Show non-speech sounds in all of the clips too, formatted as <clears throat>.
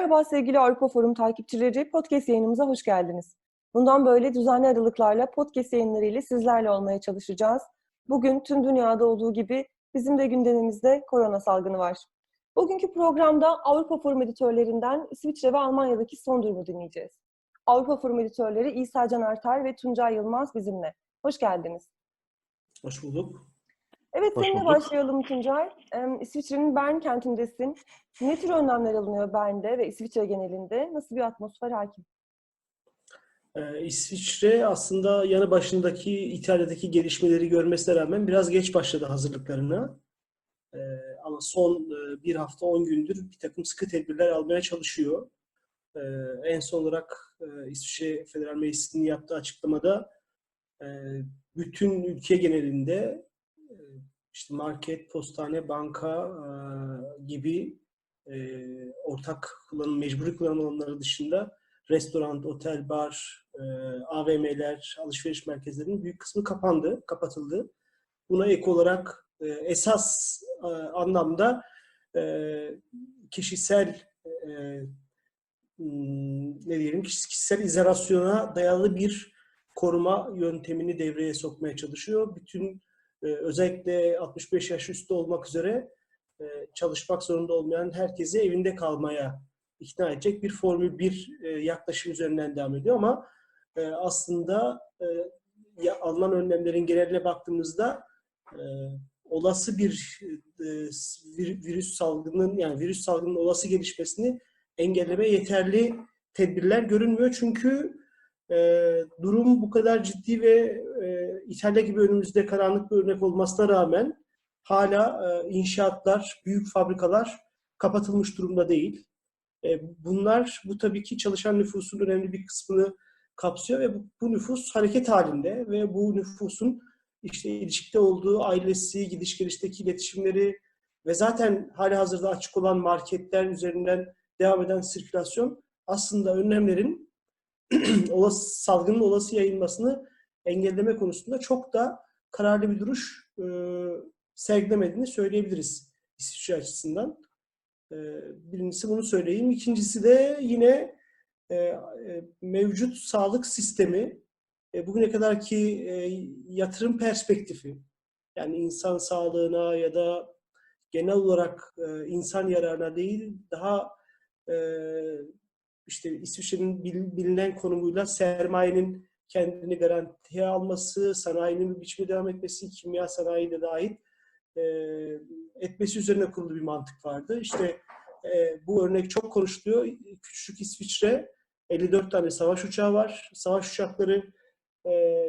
Merhaba sevgili Avrupa Forum takipçileri, podcast yayınımıza hoş geldiniz. Bundan böyle düzenli aralıklarla podcast yayınlarıyla sizlerle olmaya çalışacağız. Bugün tüm dünyada olduğu gibi bizim de gündemimizde korona salgını var. Bugünkü programda Avrupa Forum editörlerinden İsviçre ve Almanya'daki son durumu dinleyeceğiz. Avrupa Forum editörleri İsa Can Artar ve Tuncay Yılmaz bizimle. Hoş geldiniz. Hoş bulduk. Evet, Hoş seninle bulduk. başlayalım Tuncay. Ee, İsviçre'nin Bern kentindesin. Ne tür önlemler alınıyor Bern'de ve İsviçre genelinde? Nasıl bir atmosfer hakim? Ee, İsviçre aslında yanı başındaki İtalya'daki gelişmeleri görmesine rağmen biraz geç başladı hazırlıklarına. Ee, ama son e, bir hafta on gündür bir takım sıkı tedbirler almaya çalışıyor. Ee, en son olarak e, İsviçre Federal Meclisi'nin yaptığı açıklamada e, bütün ülke genelinde işte market, postane, banka e, gibi e, ortak kullanım, mecburi kullanım alanları dışında restoran, otel, bar, e, AVM'ler, alışveriş merkezlerinin büyük kısmı kapandı, kapatıldı. Buna ek olarak e, esas e, anlamda e, kişisel e, hmm, ne diyelim kişisel izolasyona dayalı bir koruma yöntemini devreye sokmaya çalışıyor. Bütün e, özellikle 65 yaş üstü olmak üzere e, çalışmak zorunda olmayan herkesi evinde kalmaya ikna edecek bir formül, bir e, yaklaşım üzerinden devam ediyor. Ama e, aslında ya, alınan önlemlerin geneline baktığımızda olası bir vir- virüs salgının yani virüs salgının olası gelişmesini engellemeye yeterli tedbirler görünmüyor. Çünkü e, durum bu kadar ciddi ve e, İtalya gibi önümüzde karanlık bir örnek olmasına rağmen hala e, inşaatlar, büyük fabrikalar kapatılmış durumda değil. E, bunlar, bu tabii ki çalışan nüfusun önemli bir kısmını kapsıyor ve bu, bu nüfus hareket halinde ve bu nüfusun işte ilişkide olduğu ailesi, gidiş gelişteki iletişimleri ve zaten hali hazırda açık olan marketler üzerinden devam eden sirkülasyon aslında önlemlerin <clears throat> olası, salgının olası yayılmasını engelleme konusunda çok da kararlı bir duruş e, sergilemediğini söyleyebiliriz İsviçre açısından. E, birincisi bunu söyleyeyim. İkincisi de yine e, e, mevcut sağlık sistemi e, bugüne kadarki e, yatırım perspektifi yani insan sağlığına ya da genel olarak e, insan yararına değil daha e, işte İsviçre'nin bil- bilinen konumuyla sermayenin kendini garantiye alması, sanayinin bir biçimde devam etmesi, kimya sanayi de dahil e, etmesi üzerine kurulu bir mantık vardı. İşte e, bu örnek çok konuşuluyor. Küçük İsviçre 54 tane savaş uçağı var. Savaş uçakları e,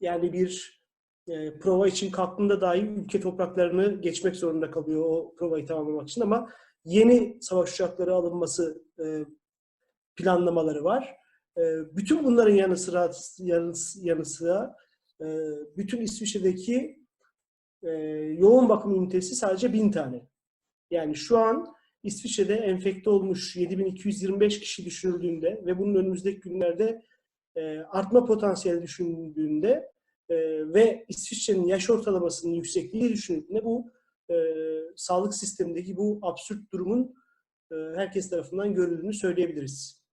yani bir e, prova için kalktığında dahi ülke topraklarını geçmek zorunda kalıyor o provayı tamamlamak için ama yeni savaş uçakları alınması e, planlamaları var. E, bütün bunların yanı sıra yanı, yanı sıra e, bütün İsviçre'deki e, yoğun bakım ünitesi sadece bin tane. Yani şu an İsviçre'de enfekte olmuş 7225 kişi düşünüldüğünde ve bunun önümüzdeki günlerde e, artma potansiyeli düşünüldüğünde ve İsviçre'nin yaş ortalamasının yüksekliği düşünüldüğünde bu sağlık sistemindeki bu absürt durumun herkes tarafından görüldüğünü söyleyebiliriz.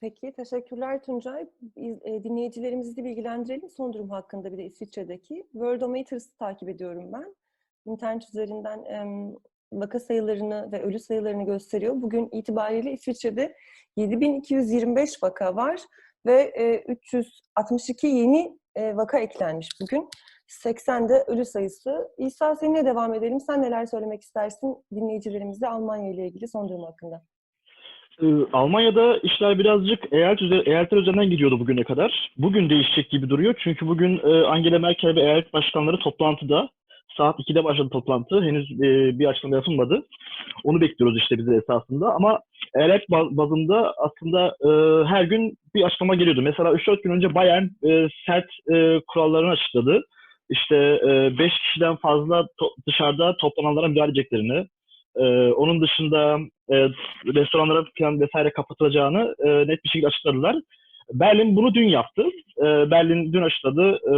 Peki, teşekkürler Tuncay. E, dinleyicilerimizi de bilgilendirelim son durum hakkında bir de İsviçre'deki. Worldometers'ı takip ediyorum ben. İnternet üzerinden vaka sayılarını ve ölü sayılarını gösteriyor. Bugün itibariyle İsviçre'de 7225 vaka var ve e, 362 yeni e, vaka eklenmiş bugün. 80 de ölü sayısı. İsa seninle devam edelim. Sen neler söylemek istersin dinleyicilerimizle Almanya ile ilgili son durum hakkında? Ee, Almanya'da işler birazcık eyalet üzer, eyaletler üzerinden gidiyordu bugüne kadar. Bugün değişecek gibi duruyor. Çünkü bugün e, Angela Merkel ve eyalet başkanları toplantıda. Saat 2'de başladı toplantı. Henüz e, bir açıklama yapılmadı. Onu bekliyoruz işte bize esasında. Ama eyalet baz- bazında aslında e, her gün bir açıklama geliyordu. Mesela 3-4 gün önce Bayern e, sert kurallarını açıkladı. İşte 5 kişiden fazla dışarıda toplananlara müdahale edeceklerini, ee, onun dışında e, restoranlara falan vesaire kapatılacağını e, net bir şekilde açıkladılar. Berlin bunu dün yaptı. E, Berlin dün açıkladı. E,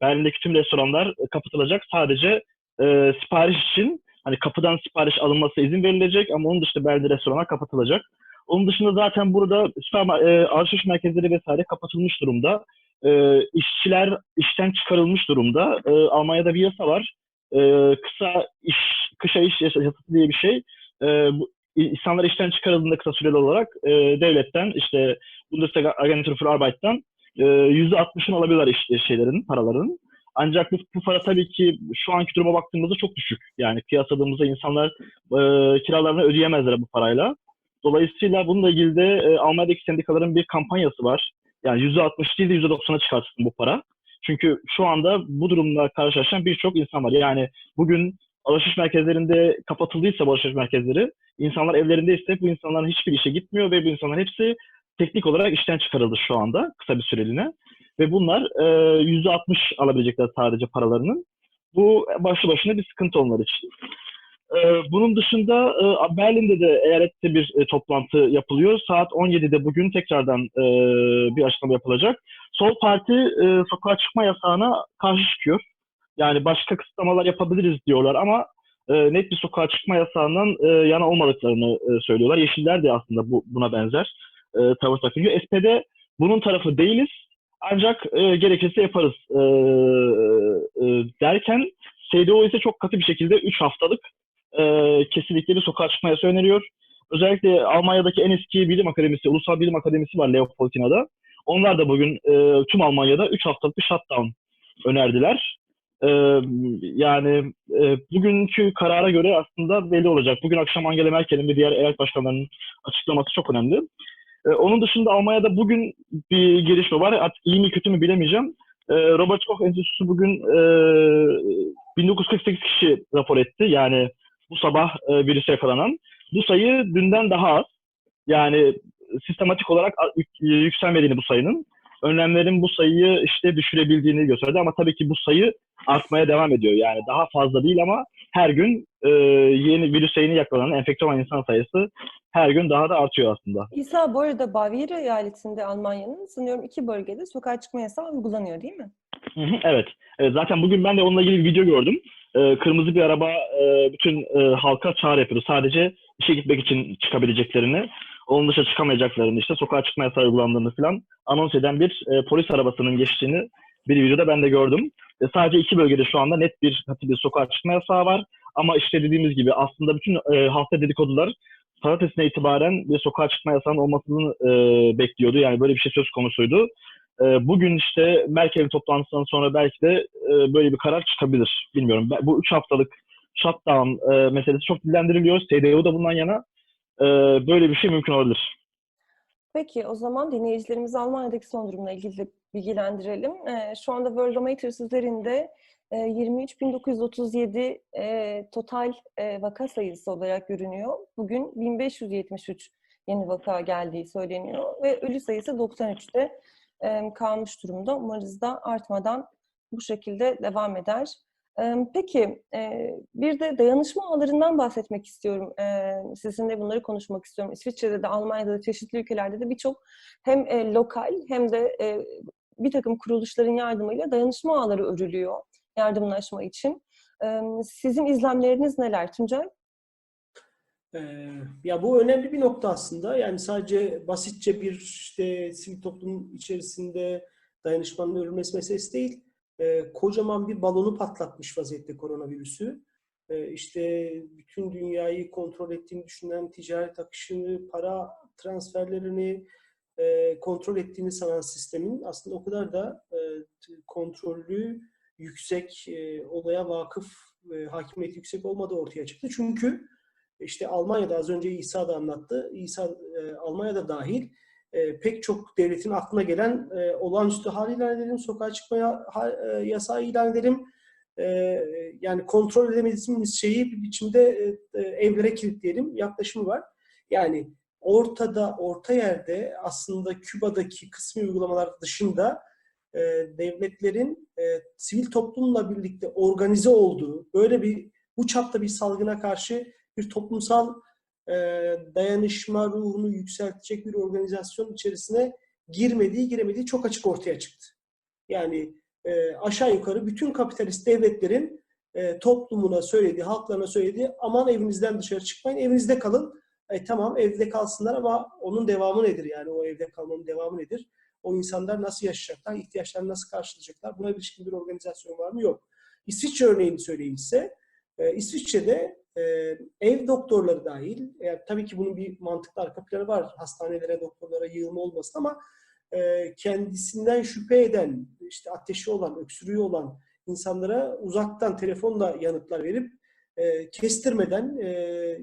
Berlin'deki tüm restoranlar kapatılacak. Sadece e, sipariş için Hani kapıdan sipariş alınması izin verilecek ama onun dışında belli restoranlar kapatılacak. Onun dışında zaten burada süper e, alışveriş merkezleri vesaire kapatılmış durumda. E, işçiler işten çıkarılmış durumda. E, Almanya'da bir yasa var. E, kısa iş, kışa iş yasası diye bir şey. E, bu, insanlar işten çıkarıldığında kısa süreli olarak e, devletten işte Bundesagentur für Arbeit'tan e, %60'ını alabiliyorlar işte şeylerin, paraların. Ancak bu, bu para tabii ki şu anki duruma baktığımızda çok düşük. Yani kıyasladığımızda insanlar e, kiralarını ödeyemezler bu parayla. Dolayısıyla bununla ilgili de e, Almanya'daki sendikaların bir kampanyası var. Yani %60 değil de %90'a çıkartsın bu para. Çünkü şu anda bu durumla karşılaşan birçok insan var. Yani bugün alışveriş merkezlerinde kapatıldıysa alışveriş merkezleri, insanlar evlerindeyse bu insanların hiçbir işe gitmiyor ve bu insanların hepsi teknik olarak işten çıkarıldı şu anda kısa bir süreliğine. Ve bunlar e, %60 alabilecekler sadece paralarının. Bu başlı başına bir sıkıntı onlar için. E, bunun dışında e, Berlin'de de eyalette bir e, toplantı yapılıyor. Saat 17'de bugün tekrardan e, bir açıklama yapılacak. Sol Parti sokağa çıkma yasağına karşı çıkıyor. Yani başka kısıtlamalar yapabiliriz diyorlar ama net bir sokağa çıkma yasağından yana olmadıklarını söylüyorlar. Yeşiller de aslında bu, buna benzer tavır takınıyor. SPD bunun tarafı değiliz ancak gerekirse yaparız derken CDU ise çok katı bir şekilde 3 haftalık e, kesinlikle bir sokağa çıkma öneriyor. Özellikle Almanya'daki en eski bilim akademisi, Ulusal Bilim Akademisi var Leopoldina'da. Onlar da bugün e, tüm Almanya'da 3 haftalık bir shutdown önerdiler. E, yani e, bugünkü karara göre aslında belli olacak. Bugün akşam Angela Merkel'in ve diğer eyalet başkanlarının açıklaması çok önemli. E, onun dışında Almanya'da bugün bir gelişme var. Artık iyi mi kötü mü bilemeyeceğim. E, Robert Koch Enstitüsü bugün e, 1948 kişi rapor etti. Yani bu sabah e, virüse yakalanan. Bu sayı dünden daha az. Yani sistematik olarak yükselmediğini bu sayının. Önlemlerin bu sayıyı işte düşürebildiğini gösterdi ama tabii ki bu sayı artmaya devam ediyor. Yani daha fazla değil ama her gün e, yeni virüse yeni yakalanan enfekte olan insan sayısı her gün daha da artıyor aslında. İsa bu arada Bavyera eyaletinde Almanya'nın sanıyorum iki bölgede sokağa çıkma yasağı uygulanıyor değil mi? Evet. Zaten bugün ben de onunla ilgili bir video gördüm. Ee, kırmızı bir araba e, bütün e, halka çağrı yapıyordu. Sadece işe gitmek için çıkabileceklerini, onun dışında çıkamayacaklarını, işte sokağa çıkma yasağı uygulandığını falan anons eden bir e, polis arabasının geçtiğini bir videoda ben de gördüm. Sadece iki bölgede şu anda net bir, bir sokağa çıkma yasağı var. Ama işte dediğimiz gibi aslında bütün halkta dedikodular pazartesine itibaren bir sokağa çıkma yasağının olmasını e, bekliyordu. Yani böyle bir şey söz konusuydu. E, bugün işte Merkel'in toplantısından sonra belki de e, böyle bir karar çıkabilir. Bilmiyorum. Bu üç haftalık shutdown e, meselesi çok dillendiriliyor. CDU da bundan yana. E, böyle bir şey mümkün olabilir. Peki o zaman dinleyicilerimizi Almanya'daki son durumla ilgili bilgilendirelim. E, şu anda Worldometers üzerinde 23.937 e, total e, vaka sayısı olarak görünüyor. Bugün 1573 yeni vaka geldiği söyleniyor ve ölü sayısı 93'te e, kalmış durumda. Umarız da artmadan bu şekilde devam eder. Peki e, bir de dayanışma ağlarından bahsetmek istiyorum. E, sizinle bunları konuşmak istiyorum. İsviçre'de de, Almanya'da da, çeşitli ülkelerde de birçok hem e, lokal hem de bir takım kuruluşların yardımıyla dayanışma ağları örülüyor yardımlaşma için. Sizin izlemleriniz neler Tuncay? Ya bu önemli bir nokta aslında. Yani sadece basitçe bir işte sivil toplum içerisinde dayanışmanın örülmesi meselesi değil. Kocaman bir balonu patlatmış vaziyette koronavirüsü. İşte bütün dünyayı kontrol ettiğini düşünen ticaret akışını, para transferlerini kontrol ettiğini sanan sistemin aslında o kadar da kontrollü yüksek, e, olaya vakıf, e, hakimiyeti yüksek olmadığı ortaya çıktı. Çünkü işte Almanya'da az önce İsa da anlattı. İsa e, Almanya'da dahil e, pek çok devletin aklına gelen e, olağanüstü hal ilan edelim, sokağa çıkmaya ha, e, yasağı ilan edelim. E, yani kontrol edemediğimiz şeyi bir biçimde e, evlere kilitleyelim yaklaşımı var. Yani ortada, orta yerde aslında Küba'daki kısmi uygulamalar dışında e, devletlerin e, sivil toplumla birlikte organize olduğu, böyle bir bu çapta bir salgına karşı bir toplumsal e, dayanışma ruhunu yükseltecek bir organizasyon içerisine girmediği, giremediği çok açık ortaya çıktı. Yani e, aşağı yukarı bütün kapitalist devletlerin e, toplumuna söylediği, halklarına söylediği aman evinizden dışarı çıkmayın, evinizde kalın. E, tamam evde kalsınlar ama onun devamı nedir yani o evde kalmanın devamı nedir? O insanlar nasıl yaşayacaklar, ihtiyaçlarını nasıl karşılayacaklar? Buna ilişkin bir organizasyon var mı? Yok. İsviçre örneğini söyleyeyim size. E, İsviçre'de e, ev doktorları dahil, e, tabii ki bunun bir mantıklı arka planı var. Hastanelere, doktorlara yığılma olmasın ama e, kendisinden şüphe eden, işte ateşi olan, öksürüğü olan insanlara uzaktan telefonla yanıtlar verip e, kestirmeden, e,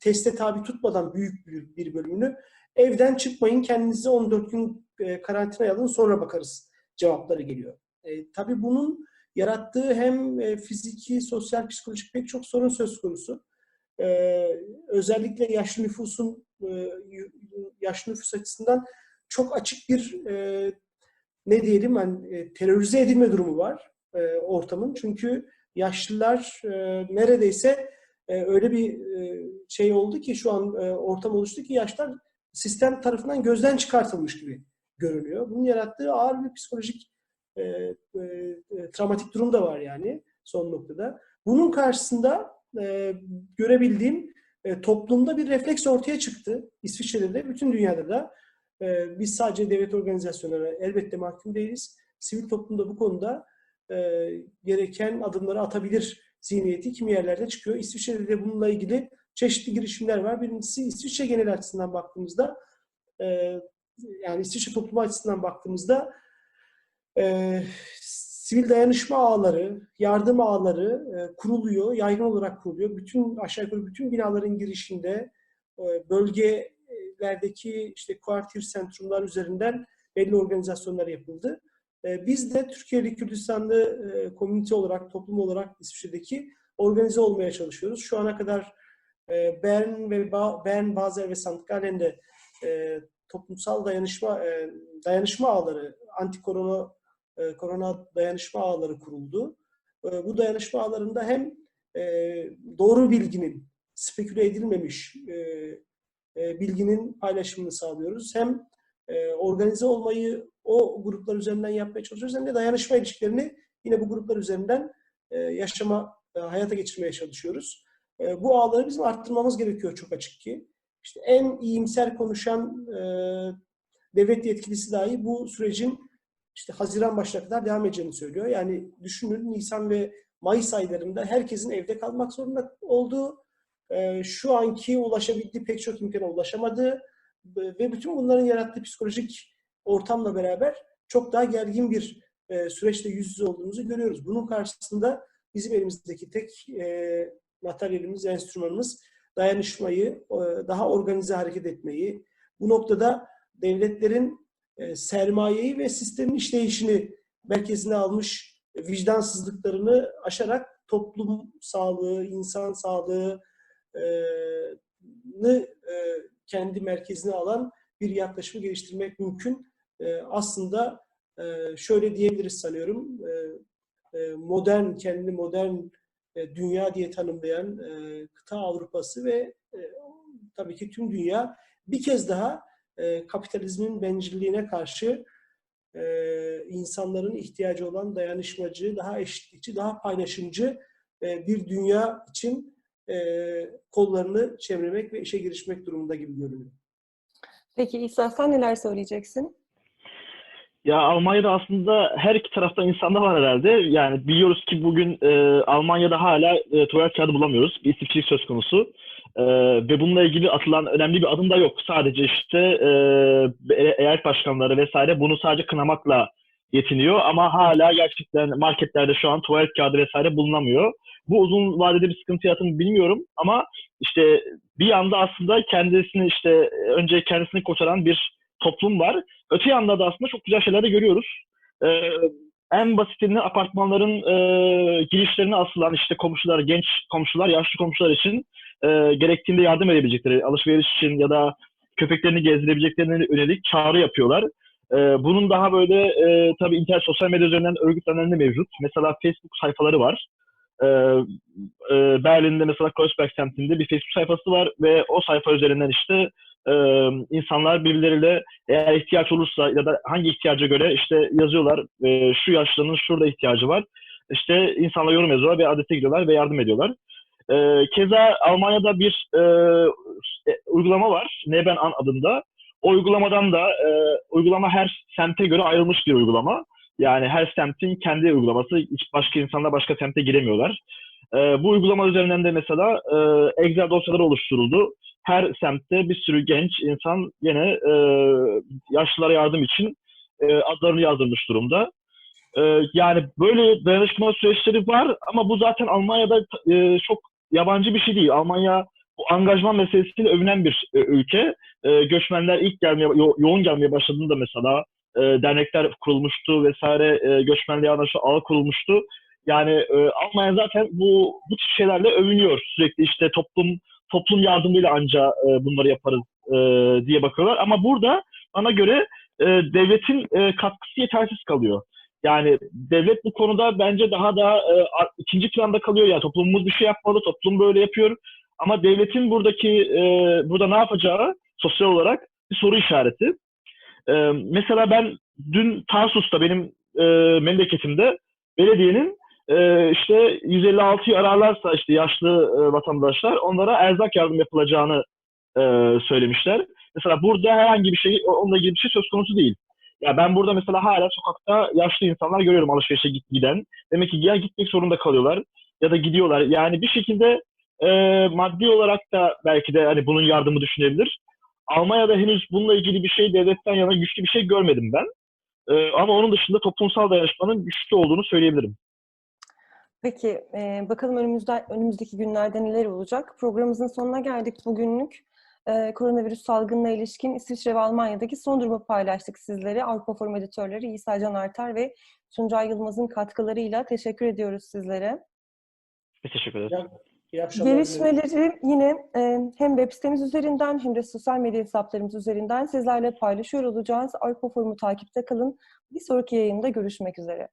teste tabi tutmadan büyük bir, bir bölümünü evden çıkmayın, kendinizi 14 gün e, karantinaya alın sonra bakarız cevapları geliyor. E, tabii bunun yarattığı hem e, fiziki, sosyal, psikolojik pek çok sorun söz konusu. E, özellikle yaşlı nüfusun e, yaşlı nüfus açısından çok açık bir e, ne diyelim yani, e, terörize edilme durumu var e, ortamın. Çünkü yaşlılar e, neredeyse e, öyle bir e, şey oldu ki şu an e, ortam oluştu ki yaşlar sistem tarafından gözden çıkartılmış gibi görünüyor. Bunun yarattığı ağır bir psikolojik e, e, e, travmatik durum da var yani son noktada. Bunun karşısında e, görebildiğim e, toplumda bir refleks ortaya çıktı. İsviçre'de de, bütün dünyada da. E, biz sadece devlet organizasyonlarına elbette mahkum değiliz. Sivil toplumda bu konuda e, gereken adımları atabilir zihniyeti kimi yerlerde çıkıyor. İsviçre'de de bununla ilgili çeşitli girişimler var. Birincisi İsviçre genel açısından baktığımızda e, yani İsviçre toplumu açısından baktığımızda e, sivil dayanışma ağları, yardım ağları e, kuruluyor, yaygın olarak kuruluyor. Bütün aşağı yukarı bütün binaların girişinde e, bölgelerdeki işte kuartier sentrumlar üzerinden belli organizasyonlar yapıldı. E, biz de Türkiye'li Kürdistanlı e, komünite olarak, toplum olarak İsviçre'deki organize olmaya çalışıyoruz. Şu ana kadar e, Bern ve ba Bern, Basel ve St. Gallen'de e, toplumsal dayanışma e, dayanışma ağları, anti korona e, korona dayanışma ağları kuruldu. E, bu dayanışma ağlarında hem e, doğru bilginin speküle edilmemiş bilginin paylaşımını sağlıyoruz. Hem organize olmayı o gruplar üzerinden yapmaya çalışıyoruz hem de dayanışma ilişkilerini yine bu gruplar üzerinden yaşama, hayata geçirmeye çalışıyoruz. Bu ağları bizim arttırmamız gerekiyor çok açık ki. İşte en iyimser konuşan devlet yetkilisi dahi bu sürecin işte Haziran başına kadar devam edeceğini söylüyor. Yani düşünün Nisan ve Mayıs aylarında herkesin evde kalmak zorunda olduğu, e, şu anki ulaşabildiği pek çok imkana ulaşamadığı ve bütün bunların yarattığı psikolojik ortamla beraber çok daha gergin bir e, süreçte yüz yüze olduğumuzu görüyoruz. Bunun karşısında bizim elimizdeki tek e, materyalimiz, enstrümanımız dayanışmayı, e, daha organize hareket etmeyi, bu noktada devletlerin e, sermayeyi ve sistemin işleyişini merkezine almış vicdansızlıklarını aşarak toplum sağlığı, insan sağlığını e, kendi merkezine alan bir yaklaşımı geliştirmek mümkün. Aslında şöyle diyebiliriz sanıyorum, modern, kendini modern dünya diye tanımlayan kıta Avrupa'sı ve tabii ki tüm dünya bir kez daha e, kapitalizmin bencilliğine karşı e, insanların ihtiyacı olan dayanışmacı, daha eşitlikçi, daha paylaşımcı e, bir dünya için e, kollarını çevirmek ve işe girişmek durumunda gibi görünüyor. Peki İsa sen neler söyleyeceksin? Ya Almanya'da aslında her iki tarafta insanda var herhalde. Yani biliyoruz ki bugün e, Almanya'da hala e, tuvalet kağıdı bulamıyoruz. Bir istifçilik söz konusu. E, ve bununla ilgili atılan önemli bir adım da yok. Sadece işte e, eyalet başkanları vesaire bunu sadece kınamakla yetiniyor. Ama hala gerçekten marketlerde şu an tuvalet kağıdı vesaire bulunamıyor. Bu uzun vadede bir sıkıntı yaratını bilmiyorum ama işte bir yanda aslında kendisini işte önce kendisini kurtaran bir toplum var. Öte yanda da aslında çok güzel şeyler de görüyoruz. Ee, en basitinden apartmanların e, girişlerine asılan işte komşular, genç komşular, yaşlı komşular için e, gerektiğinde yardım edebilecekleri, alışveriş için ya da köpeklerini gezdirebileceklerine yönelik çağrı yapıyorlar. E, bunun daha böyle e, tabii internet sosyal medya üzerinden örgütlenenler mevcut. Mesela Facebook sayfaları var. E, e, Berlin'de mesela Kreuzberg semtinde bir Facebook sayfası var ve o sayfa üzerinden işte e, insanlar birbirleriyle eğer ihtiyaç olursa ya da hangi ihtiyaca göre işte yazıyorlar e, şu yaşlının şurada ihtiyacı var. işte insanlar yorum yazıyorlar ve adrese gidiyorlar ve yardım ediyorlar. Ee, keza Almanya'da bir e, e, uygulama var. Neben An adında. O uygulamadan da e, uygulama her semte göre ayrılmış bir uygulama. Yani her semtin kendi uygulaması. Hiç başka insanlar başka semte giremiyorlar. E, bu uygulama üzerinden de mesela e, Excel dosyaları oluşturuldu. Her semtte bir sürü genç insan yine e, yaşlılara yardım için e, adlarını yazdırmış durumda. E, yani böyle dayanışma süreçleri var ama bu zaten Almanya'da e, çok yabancı bir şey değil. Almanya bu angajman meselesiyle övünen bir e, ülke. E, göçmenler ilk gelmeye, yo- yoğun gelmeye başladığında mesela e, dernekler kurulmuştu vesaire, e, göçmenliğe anlaşma ağı kurulmuştu. Yani e, Almanya zaten bu bu tip şeylerle övünüyor. Sürekli işte toplum toplum yardımıyla anca e, bunları yaparız e, diye bakıyorlar. Ama burada bana göre e, devletin e, katkısı yetersiz kalıyor. Yani devlet bu konuda bence daha da e, ikinci planda kalıyor. Ya toplumumuz bir şey yapmalı, toplum böyle yapıyor. Ama devletin buradaki e, burada ne yapacağı sosyal olarak bir soru işareti. E, mesela ben dün Tarsus'ta benim e, memleketimde belediyenin e, işte 156'yı ararlarsa işte yaşlı e, vatandaşlar onlara erzak yardım yapılacağını e, söylemişler. Mesela burada herhangi bir şey onunla ilgili bir şey söz konusu değil. Ya ben burada mesela hala sokakta yaşlı insanlar görüyorum alışverişe git- giden. Demek ki ya gitmek zorunda kalıyorlar ya da gidiyorlar. Yani bir şekilde e, maddi olarak da belki de hani bunun yardımı düşünebilir. Almanya'da henüz bununla ilgili bir şey devletten yana güçlü bir şey görmedim ben. E, ama onun dışında toplumsal dayanışmanın güçlü olduğunu söyleyebilirim. Peki, e, bakalım önümüzde, önümüzdeki günlerde neler olacak? Programımızın sonuna geldik bugünlük. E, koronavirüs salgınına ilişkin İsviçre ve Almanya'daki son durumu paylaştık sizlere. Avrupa Forum editörleri İsa Can Artar ve Tuncay Yılmaz'ın katkılarıyla teşekkür ediyoruz sizlere. Biz teşekkür ederiz. Gelişmeleri yine e, hem web sitemiz üzerinden hem de sosyal medya hesaplarımız üzerinden sizlerle paylaşıyor olacağız. Avrupa Forumu takipte kalın. Bir sonraki yayında görüşmek üzere.